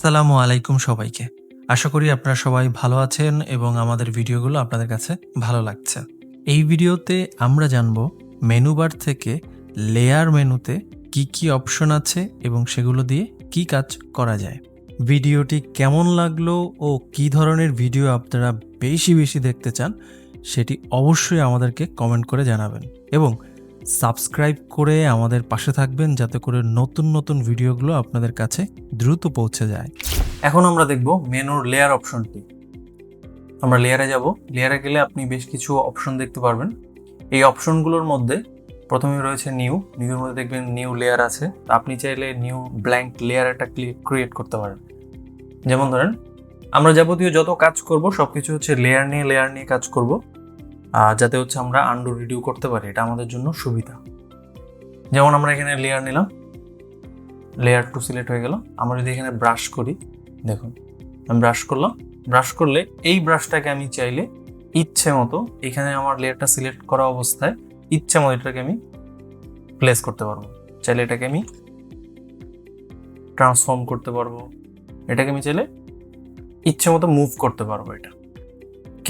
আসসালামু আলাইকুম সবাইকে। আশা করি আপনারা সবাই ভালো আছেন এবং আমাদের ভিডিওগুলো আপনাদের কাছে ভালো লাগছে। এই ভিডিওতে আমরা জানব মেনু বার থেকে লেয়ার মেনুতে কি কি অপশন আছে এবং সেগুলো দিয়ে কি কাজ করা যায়। ভিডিওটি কেমন লাগল ও কি ধরনের ভিডিও আপনারা বেশি বেশি দেখতে চান, সেটি অবশ্যই আমাদেরকে কমেন্ট করে জানাবেন এবং সাবস্ক্রাইব করে আমাদের পাশে থাকবেন যাতে করে নতুন নতুন ভিডিওগুলো আপনাদের কাছে দ্রুত পৌঁছে যায়। এখন আমরা দেখব মেনুর লেয়ার অপশনটি আমরা লেয়ারে যাব। লেয়ারে গেলে আপনি বেশ কিছু অপশন দেখতে পারবেন। এই অপশনগুলোর মধ্যে প্রথমে রয়েছে নিউ নিউর মধ্যে দেখবেন নিউ লেয়ার আছে। আপনি চাইলে নিউ ব্ল্যাঙ্ক লেয়ার একটা ক্রিয়েট করতে পারেন। যেমন ধরেন, আমরা যাবতীয় যত কাজ করব সব কিছু হচ্ছে লেয়ার নিয়ে লেয়ার নিয়ে কাজ করব। যাতে হচ্ছে আমরা আন্ডু রিডিউ করতে পারি, এটা আমাদের জন্য সুবিধা। যেমন আমরা এখানে লেয়ার নিলাম লেয়ার টু সিলেক্ট হয়ে গেল। আমরা যদি এখানে ব্রাশ করি, দেখুন, আমি ব্রাশ করলাম। ব্রাশ করলে এই ব্রাশটাকে আমি চাইলে ইচ্ছে মতো এখানে আমার লেয়ারটা সিলেক্ট করা অবস্থায় ইচ্ছে মতো এটাকে আমি প্লেস করতে পারব। চাইলে এটাকে আমি ট্রান্সফর্ম করতে পারব। এটাকে আমি চাইলে ইচ্ছে মতো মুভ করতে পারব এটা।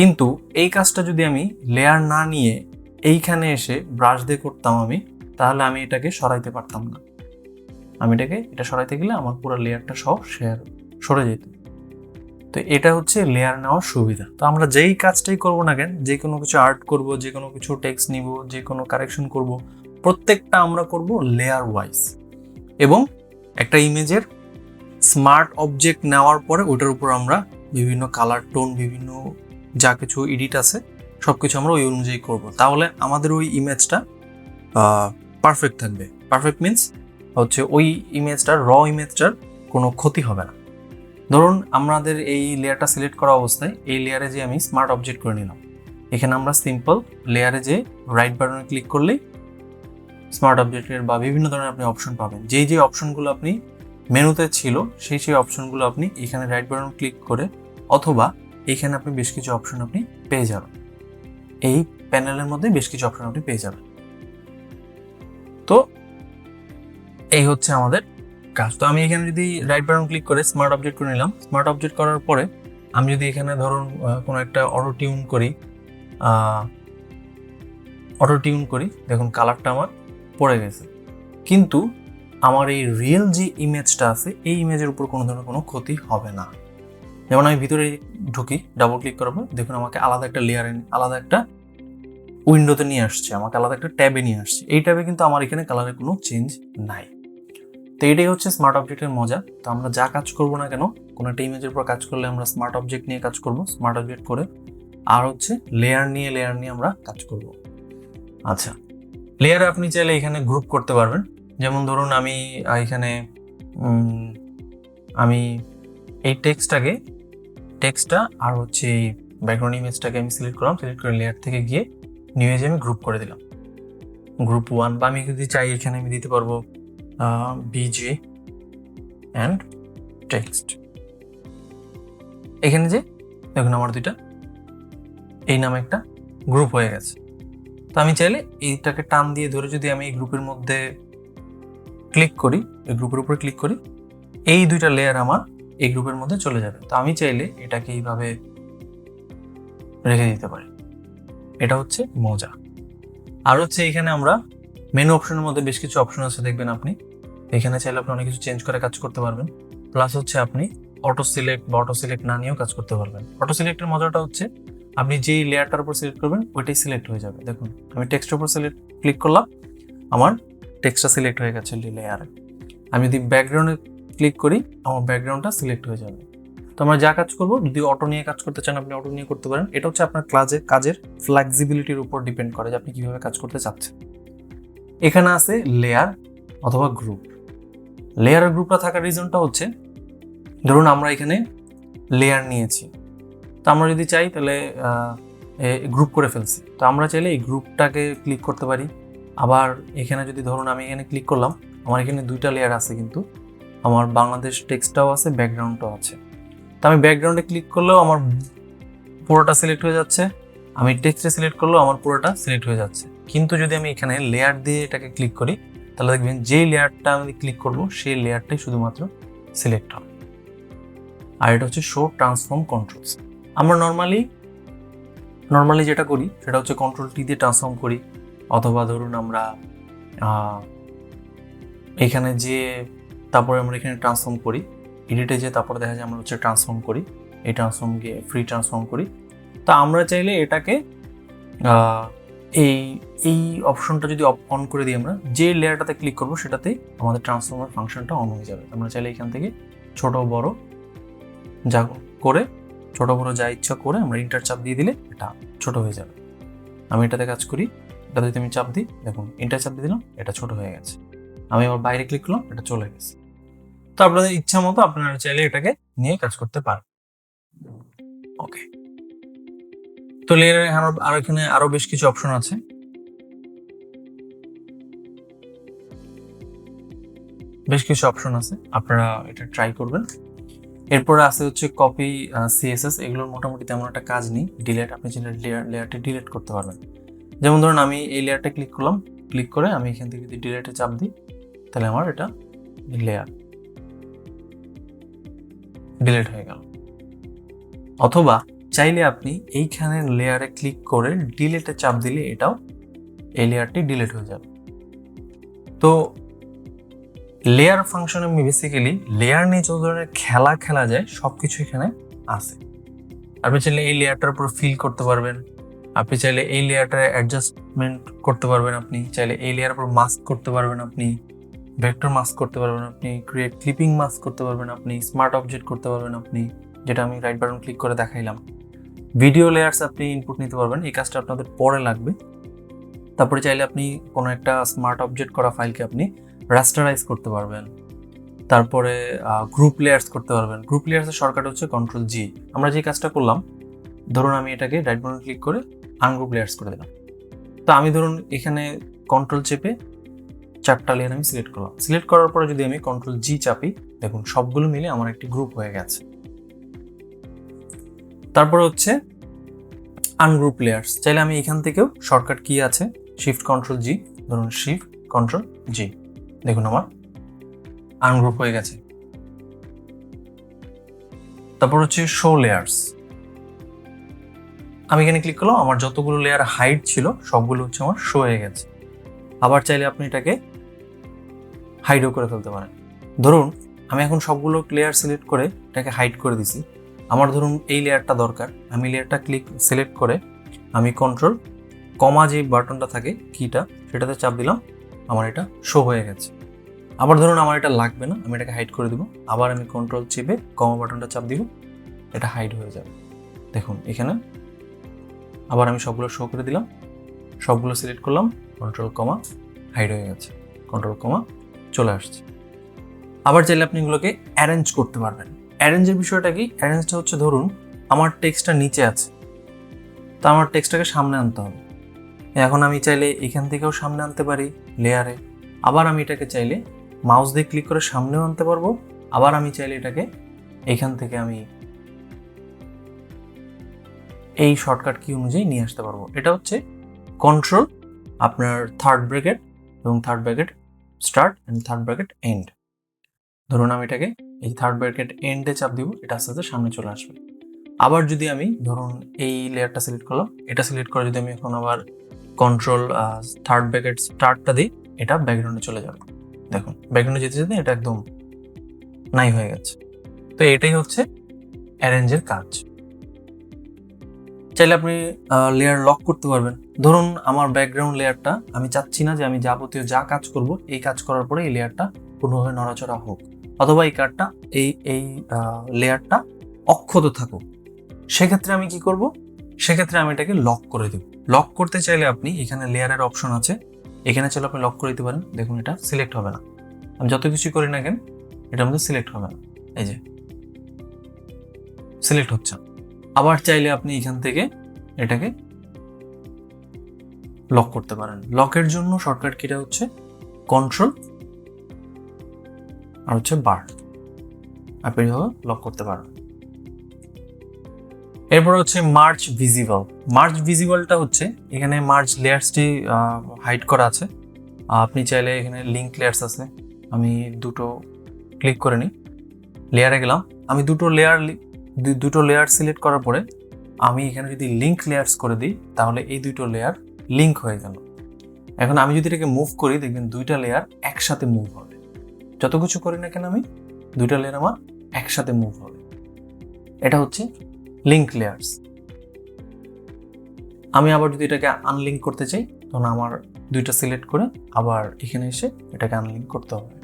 কিন্তু এই কাজটা যদি আমি লেয়ার না নিয়ে এইখানে এসে ব্রাশ দিয়ে করতাম আমি, তাহলে আমি এটাকে সরাইতে পারতাম না। আমি এটাকে, এটা সরাইতে গেলে আমার পুরো লেয়ারটা সব শেয়ার সরে যেত। তো এটা হচ্ছে লেয়ার নেওয়ার সুবিধা। তো আমরা যেই কাজটাই করব না কেন, যে কোনো কিছু আর্ট করব, যে কোনো কিছু টেক্সট নিব, যে কোনো কারেকশন করব, প্রত্যেকটা আমরা করব লেয়ার ওয়াইজ এবং একটা ইমেজের স্মার্ট অবজেক্ট নেওয়ার পরে ওটার উপর আমরা বিভিন্ন কালার টোন বিভিন্ন যা কিছু এডিট আছে সব কিছু আমরা ওই অনুযায়ী করব। তাহলে আমাদের ওই ইমেজটা পারফেক্ট থাকবে। পারফেক্ট মিন্স হচ্ছে ওই ইমেজটার র ইমেজটার কোনো ক্ষতি হবে না। ধরুন আমাদের এই লেয়ারটা সিলেক্ট করা অবস্থায়, এই লেয়ারে যে আমি স্মার্ট অবজেক্ট করে নিলাম, এখানে আমরা সিম্পল লেয়ারে যে রাইট বাটনে ক্লিক করলেই স্মার্ট অবজেক্টের বা বিভিন্ন ধরনের আপনি অপশন পাবেন। যেই যে অপশনগুলো আপনি মেনুতে ছিল, সেই সেই অপশনগুলো আপনি এখানে রাইট বাটন ক্লিক করে অথবা এখানে আপনি বেশ কিছু অপশন আপনি পেয়ে যাবেন। এই প্যানেলের মধ্যে বেশ কিছু অপশন আপনি পেয়ে যাবেন। তো এই হচ্ছে আমাদের কাজ। তো আমি এখানে যদি রাইট বাটন ক্লিক করে স্মার্ট অবজেক্ট করে নিলাম। স্মার্ট অবজেক্ট করার পরে আমি যদি এখানে ধরুন কোনো একটা অটো টিউন করি অটো টিউন করি, দেখুন কালারটা আমার পড়ে গেছে। কিন্তু আমার এই রিয়েল যে ইমেজটা আছে, এই ইমেজের উপর কোনো ধরনের কোনো ক্ষতি হবে না। যেমন আমি ভিতরে ঢুকি ডাবল ক্লিক করার পর দেখুন আমাকে আলাদা একটা লেয়ারে আলাদা একটা উইন্ডোতে নিয়ে আসছে, আমাকে আলাদা একটা ট্যাবে নিয়ে আসছে। এই ট্যাবে কিন্তু আমার এখানে কালারের কোনো চেঞ্জ নাই। তো এটাই হচ্ছে স্মার্ট অবজেক্টের মজা। তো আমরা যা কাজ করব না কেন, কোনো একটা ইমেজের উপর কাজ করলে আমরা স্মার্ট অবজেক্ট নিয়ে কাজ করব স্মার্ট অবজেক্ট করে। আর হচ্ছে লেয়ার নিয়ে লেয়ার নিয়ে আমরা কাজ করব। আচ্ছা লেয়ারে আপনি চাইলে এখানে গ্রুপ করতে পারবেন। যেমন ধরুন আমি এখানে আমি এই টেক্সটটাকে টেক্সটটা আর হচ্ছে এই ব্যাকগ্রাউন্ড ইমেজটাকে আমি সিলেক্ট করলাম সিলেক্ট করে লেয়ার থেকে গিয়ে নিউ এজে আমি গ্রুপ করে দিলাম। গ্রুপ ওয়ান বা আমি যদি চাই এখানে আমি দিতে পারব বিজি অ্যান্ড টেক্সট এখানে যে, দেখুন আমার দুইটা, এই নামে একটা গ্রুপ হয়ে গেছে। তো আমি চাইলে এইটাকে টান দিয়ে ধরে যদি আমি এই গ্রুপের মধ্যে ক্লিক করি, এই গ্রুপের উপরে ক্লিক করি, এই দুইটা লেয়ার আমার এই গ্রুপের মধ্যে চলে যাবে। তো আমি চাইলে এটাকে এইভাবে রেখে দিতে পারি। এটা হচ্ছে মজা। আর হচ্ছে এখানে আমরা মেনু অপশনের মধ্যে বেশ কিছু অপশন আছে, দেখবেন আপনি। এখানে চাইলে আপনি অনেক কিছু চেঞ্জ করে কাজ করতে পারবেন। প্লাস হচ্ছে আপনি অটো সিলেক্ট বা অটো সিলেক্ট না নিয়েও কাজ করতে পারবেন। অটো সিলেক্টের মজাটা হচ্ছে, আপনি যেই লেয়ারটার উপর সিলেক্ট করবেন, ওইটাই সিলেক্ট হয়ে যাবে। দেখুন, আমি টেক্সটের উপর সিলেক্ট ক্লিক করলাম, আমার টেক্সটটা সিলেক্ট হয়ে গেছে লেয়ারে আমি যদি ব্যাকগ্রাউন্ডে ক্লিক করি, আমার ব্যাকগ্রাউন্ডটা সিলেক্ট হয়ে যাবে। তো আমরা যা কাজ করব, যদি অটো নিয়ে কাজ করতে চান, আপনি অটো নিয়ে করতে পারেন। এটা হচ্ছে আপনার ক্লাজে কাজের ফ্লেক্সিবিলিটির উপর ডিপেন্ড করে যে আপনি কীভাবে কাজ করতে চাচ্ছেন। এখানে আছে লেয়ার অথবা গ্রুপ লেয়ার গ্রুপটা থাকার রিজনটা হচ্ছে, ধরুন আমরা এখানে লেয়ার নিয়েছি। তো আমরা যদি চাই, তাহলে গ্রুপ করে ফেলছি। তো আমরা চাইলে এই গ্রুপটাকে ক্লিক করতে পারি। আবার এখানে যদি ধরুন আমি এখানে ক্লিক করলাম, আমার এখানে দুইটা লেয়ার আছে কিন্তু। আমার বাংলাদেশ টেক্সটটাও আছে ব্যাকগ্রাউন্ডটাও আছে। তো আমি ব্যাকগ্রাউন্ডে ক্লিক করলেও আমার পুরোটা সিলেক্ট হয়ে যাচ্ছে। আমি টেক্সটে সিলেক্ট করলেও আমার পুরোটা সিলেক্ট হয়ে যাচ্ছে। কিন্তু যদি আমি এখানে লেয়ার দিয়ে এটাকে ক্লিক করি, তাহলে দেখবেন যেই লেয়ারটা আমি ক্লিক করব, সেই লেয়ারটাই শুধুমাত্র সিলেক্ট হবে। আর এটা হচ্ছে শো ট্রান্সফর্ম কন্ট্রোলস আমরা নর্মালি নর্মালি যেটা করি, সেটা হচ্ছে কন্ট্রোল টি দিয়ে ট্রান্সফর্ম করি। অথবা ধরুন আমরা এখানে যে তারপরে আমরা এখানে ট্রান্সফর্ম করি। এডিটে যে তারপরে দেখা যায় আমরা হচ্ছে ট্রান্সফর্ম করি। এই ট্রান্সফর্ম গিয়ে ফ্রি ট্রান্সফর্ম করি। তা আমরা চাইলে এটাকে এই এই অপশনটা যদি অন করে দিই আমরা, যে লেয়ারটাতে ক্লিক করব সেটাতেই আমাদের ট্রান্সফর্মার ফাংশনটা অন হয়ে যাবে। আমরা চাইলে এখান থেকে ছোট বড় যা করে, ছোট বড় যা ইচ্ছা করে আমরা ইন্টার চাপ দিয়ে দিলে এটা ছোট হয়ে যাবে। আমি এটাতে কাজ করি। এটা যদি আমি চাপ দিই, দেখুন ইন্টার চাপ দিয়ে দিলাম, এটা ছোট হয়ে গেছে। আমি আবার বাইরে ক্লিক করলাম, এটা চলে গেছে। তো আপনাদের ইচ্ছা মতো আপনারা চাইলে এটাকে নিয়ে কাজ করতে পারেন। ওকে তো লেয়ারে আরও, আর এখানে আরও বেশ কিছু অপশন আছে। বেশ কিছু অপশন আছে, আপনারা এটা ট্রাই করবেন। এরপরে আছে হচ্ছে কপি সিএসএস এগুলোর মোটামুটি তেমন একটা কাজ নেই। ডিলেট আপনি চাইলে লেয়ার লেয়ারটি ডিলিট করতে পারবেন। যেমন ধরুন আমি এই লেয়ারটা ক্লিক করলাম। ক্লিক করে আমি এখান থেকে যদি ডিলেটে চাপ দিই, তাহলে আমার এটা লেয়ার ডিলিট হয়ে গেল। অথবা চাইলে আপনি এইখানে লেয়ারে ক্লিক করে ডিলেটে চাপ দিলে এটাও এই লেয়ারটি ডিলিট হয়ে যাবে। তো লেয়ার ফাংশনে বেসিক্যালি লেয়ার নিয়ে যত ধরনের খেলা খেলা যায় সব কিছু এখানে আছে। আপনি চাইলে এই লেয়ারটার উপর ফিল করতে পারবেন। আপনি চাইলে এই লেয়ারটার অ্যাডজাস্টমেন্ট করতে পারবেন আপনি। চাইলে এই লেয়ার উপর মাস্ক করতে পারবেন আপনি। ভেক্টর মাস্ক করতে পারবেন আপনি ক্রিয়েট ক্লিপিং মাস্ক করতে পারবেন আপনি স্মার্ট অবজেক্ট করতে পারবেন আপনি, যেটা আমি রাইট বাটন ক্লিক করে দেখাইলাম। ভিডিও লেয়ার্স আপনি ইনপুট নিতে পারবেন, এই কাজটা আপনাদের পরে লাগবে। তারপরে চাইলে আপনি কোনো একটা স্মার্ট অবজেক্ট করা ফাইলকে আপনি রাস্টারাইজ করতে পারবেন। তারপরে গ্রুপ লেয়ার্স করতে পারবেন। গ্রুপ লেয়ার্সের শর্টকাট হচ্ছে কন্ট্রোল জি আমরা যে কাজটা করলাম, ধরুন আমি এটাকে রাইট বাটন ক্লিক করে আনগ্রুপ লেয়ার্স করে দিলাম। তো আমি ধরুন এখানে কন্ট্রোল চেপে চারটা লেয়ার আমি সিলেক্ট করলাম। সিলেক্ট করার পরে যদি আমি কন্ট্রোল জি চাপি, দেখুন সবগুলো মিলে আমার একটি গ্রুপ হয়ে গেছে। তারপর হচ্ছে আনগ্রুপ লেয়ার্স চাইলে আমি এখান থেকেও শর্টকাট কি আছে? শিফট কন্ট্রোল জি ধরুন শিফট কন্ট্রোল জি দেখুন আমার আনগ্রুপ হয়ে গেছে। তারপর হচ্ছে শো লেয়ার্স আমি এখানে ক্লিক করলাম, আমার যতগুলো লেয়ার হাইট ছিল, সবগুলো হচ্ছে আমার শো হয়ে গেছে। আবার চাইলে আপনি এটাকে হাইডও করে ফেলতে পারেন ধরুন, আমি এখন সবগুলো লেয়ার সিলেক্ট করে এটাকে হাইড করে দিছি। আমার ধরুন এই লেয়ারটা দরকার। আমি লেয়ারটা ক্লিক সিলেক্ট করে আমি কন্ট্রোল কমা যে বাটনটা থাকে কিটা সেটাতে চাপ দিলাম, আমার এটা শো হয়ে গেছে। আবার ধরুন আমার এটা লাগবে না, আমি এটাকে হাইড করে দেবো। আবার আমি কন্ট্রোল চেপে কমা বাটনটা চাপ দিব, এটা হাইড হয়ে যাবে। দেখুন, এখানে আবার আমি সবগুলো শো করে দিলাম। সবগুলো সিলেক্ট করলাম কন্ট্রোল কমা হাইড হয়ে গেছে। কন্ট্রোল কমা চলে আসছে। আবার চাইলে আপনি এগুলোকে অ্যারেঞ্জ করতে পারবেন। অ্যারেঞ্জের বিষয়টা কি? অ্যারেঞ্জটা হচ্ছে ধরুন, আমার টেক্সটটা নিচে আছে। তো আমার টেক্সটটাকে সামনে আনতে হবে। এখন আমি চাইলে এখান থেকেও সামনে আনতে পারি লেয়ারে আবার আমি এটাকে চাইলে মাউস দিয়ে ক্লিক করে সামনেও আনতে পারব। আবার আমি চাইলে এটাকে এখান থেকে আমি এই শর্টকাট কি অনুযায়ী নিয়ে আসতে পারব। এটা হচ্ছে কন্ট্রোল আপনার থার্ড ব্র্যাকেট এবং third bracket start and third bracket end ধরুন আমি এটাকে এই থার্ড ব্র্যাকেট এন্ডে চাপ দিব, এটা আস্তে আস্তে সামনে চলে আসবে। আবার যদি আমি ধরুন এই লেয়ারটা সিলেক্ট করলাম, এটা সিলেক্ট করে যদি আমি এখন আবার কন্ট্রোল থার্ড ব্র্যাকেট স্টার্টটা দিই, এটা ব্যাকগ্রাউন্ডে চলে যাবে। দেখুন ব্যাকগ্রাউন্ডে যেতে যেতে এটা একদম নাই হয়ে গেছে। তো এটাই হচ্ছে অ্যারেঞ্জের কাজ। চাইলে আপনি লেয়ার লক করতে পারবেন। ধরুন আমার ব্যাকগ্রাউন্ড লেয়ারটা আমি চাচ্ছি না যে আমি যাবতীয় যা কাজ করব, এই কাজ করার পরে এই লেয়ারটা কোনোভাবে নড়াচড়া হোক। অথবা এই কার্ডটা এই এই লেয়ারটা অক্ষত থাকুক। সেক্ষেত্রে আমি কি করব? সেক্ষেত্রে আমি এটাকে লক করে দেব। লক করতে চাইলে আপনি এখানে লেয়ারের অপশন আছে। এখানে চাইলে আপনি লক করে দিতে পারেন। দেখুন এটা সিলেক্ট হবে না। আমি যত কিছু করি না কেন, এটার মধ্যে সিলেক্ট হবে না। এই যে সিলেক্ট হচ্ছে না। আবার চাইলে আপনি এখান থেকে এটাকে লক করতে পারেন। লকের জন্য শর্টকাট কিটা হচ্ছে কন্ট্রোল আর হচ্ছে বার আপনি লক করতে পারেন। এরপর হচ্ছে মার্চ ভিজিবল মার্চ ভিজিবলটা হচ্ছে এখানে মার্চ লেয়ার্সটি হাইড করা আছে। আপনি চাইলে এখানে লিঙ্ক লেয়ার্স আছে। আমি দুটো ক্লিক করে নিই। লেয়ারে গেলাম। আমি দুটো লেয়ার দুটো লেয়ার সিলেক্ট করার পরে আমি এখানে যদি লিঙ্ক লেয়ার্স করে দিই, তাহলে এই দুটো লেয়ার লিঙ্ক হয়ে গেল। এখন আমি যদি এটাকে মুভ করি, দেখবেন দুইটা লেয়ার একসাথে মুভ হবে। যত কিছু করি না কেন আমি, দুইটা লেয়ার আমার একসাথে মুভ হবে। এটা হচ্ছে লিঙ্ক লেয়ার্স আমি আবার যদি এটাকে আনলিঙ্ক করতে চাই, তখন আমার দুইটা সিলেক্ট করে আবার এখানে এসে এটাকে আনলিঙ্ক করতে হবে।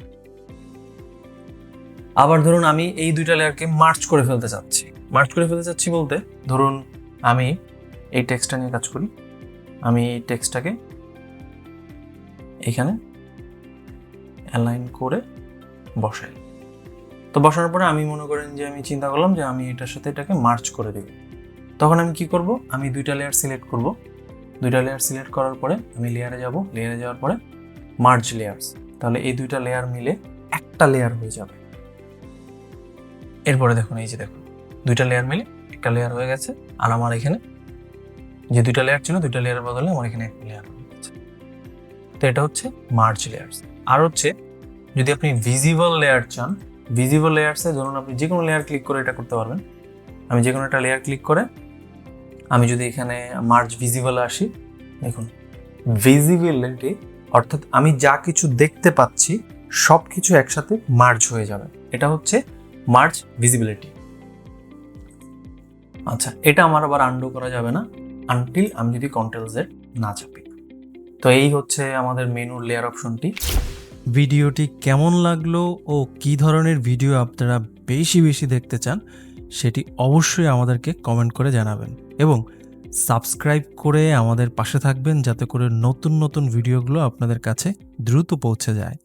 আবার ধরুন আমি এই দুইটা লেয়ারকে মার্চ করে ফেলতে চাচ্ছি। মার্চ করে ফেলতে চাচ্ছি বলতে, ধরুন আমি এই টেক্সটটা নিয়ে কাজ করি। আমি এই টেক্সটটাকে এখানে অ্যালাইন করে বসাই। তো বসানোর পরে আমি মনে করেন যে আমি চিন্তা করলাম যে আমি এটার সাথে এটাকে মার্চ করে দেব। তখন আমি কি করব? আমি দুইটা লেয়ার সিলেক্ট করব। দুইটা লেয়ার সিলেক্ট করার পরে আমি লেয়ারে যাব। লেয়ারে যাওয়ার পরে মার্চ লেয়ার্স তাহলে এই দুইটা লেয়ার মিলে একটা লেয়ার হয়ে যাবে। এরপরে দেখুন, এই যে দেখুন, দুইটা লেয়ার মিলে একটা লেয়ার হয়ে গেছে, আর আমার এখানে যে দুইটা লেয়ার ছিল, দুইটা লেয়ারের বদলে আমার এখানে একটা লেয়ার হয়ে গেছে। তো এটা হচ্ছে মার্চ লেয়ার্স আর হচ্ছে, যদি আপনি ভিজিবল লেয়ার চান ভিজিবল লেয়ার্সে ধরুন আপনি যে কোনো লেয়ার ক্লিক করে এটা করতে পারবেন। আমি যে কোনো একটা লেয়ার ক্লিক করে আমি যদি এখানে মার্চ ভিজিবলে আসি, দেখুন ভিজিবিলিটি অর্থাৎ আমি যা কিছু দেখতে পাচ্ছি সব কিছু একসাথে মার্জ হয়ে যাবে। এটা হচ্ছে মার্চ ভিজিবিলিটি। আচ্ছা এটা আমার আবার আন্ডু করা যাবে না আনটিল আমি যদি কন্ট্রোল না চাপি। তো এই হচ্ছে আমাদের মেনুর লেয়ার অপশনটি ভিডিওটি কেমন লাগল ও কী ধরনের ভিডিও আপনারা বেশি বেশি দেখতে চান সেটি অবশ্যই আমাদেরকে কমেন্ট করে জানাবেন এবং সাবস্ক্রাইব করে আমাদের পাশে থাকবেন যাতে করে নতুন নতুন ভিডিওগুলো আপনাদের কাছে দ্রুত পৌঁছে যায়।